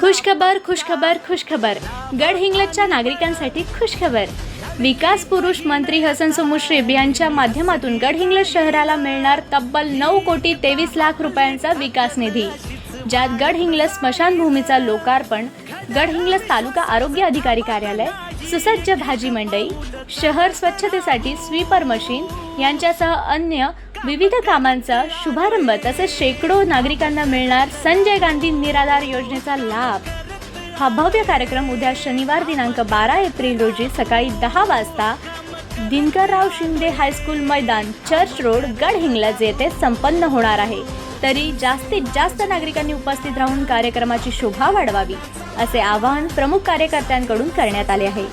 खुशखबर खुशखबर खुशखबर. गडहिंग्लजच्या नागरिकांसाठी खुशखबर. विकास पुरुष मंत्री हसन मुश्रीफ यांच्या माध्यमातून गडहिंग्लज शहराला मिळणार तब्बल नऊ कोटी तेवीस लाख रुपयांचा विकास निधी. ज्यात गडहिंग्लज स्मशानभूमीचा लोकार्पण गडहिंग्लज तालुका आरोग्य अधिकारी कार्यालय सुसज्ज भाजी मंडई शहर स्वच्छतेसाठी स्वीपर मशीन यांच्यासह अन्य विविध कामांचा शुभारंभ तसेच शेकडो नागरिकांना मिळणार संजय गांधी निराधार योजनेचा लाभ. हा भव्य कार्यक्रम उद्या शनिवार दिनांक बारा एप्रिल रोजी सकाळी दहा वाजता दिनकरराव शिंदे हायस्कूल मैदान चर्च रोड गडहिंग्लज येथे संपन्न होणार आहे. तरी जास्तीत जास्त नागरिकांनी उपस्थित राहून कार्यक्रमाची शोभा वाढवावी असे आवाहन प्रमुख कार्यकर्त्यांकडून करण्यात आले आहे.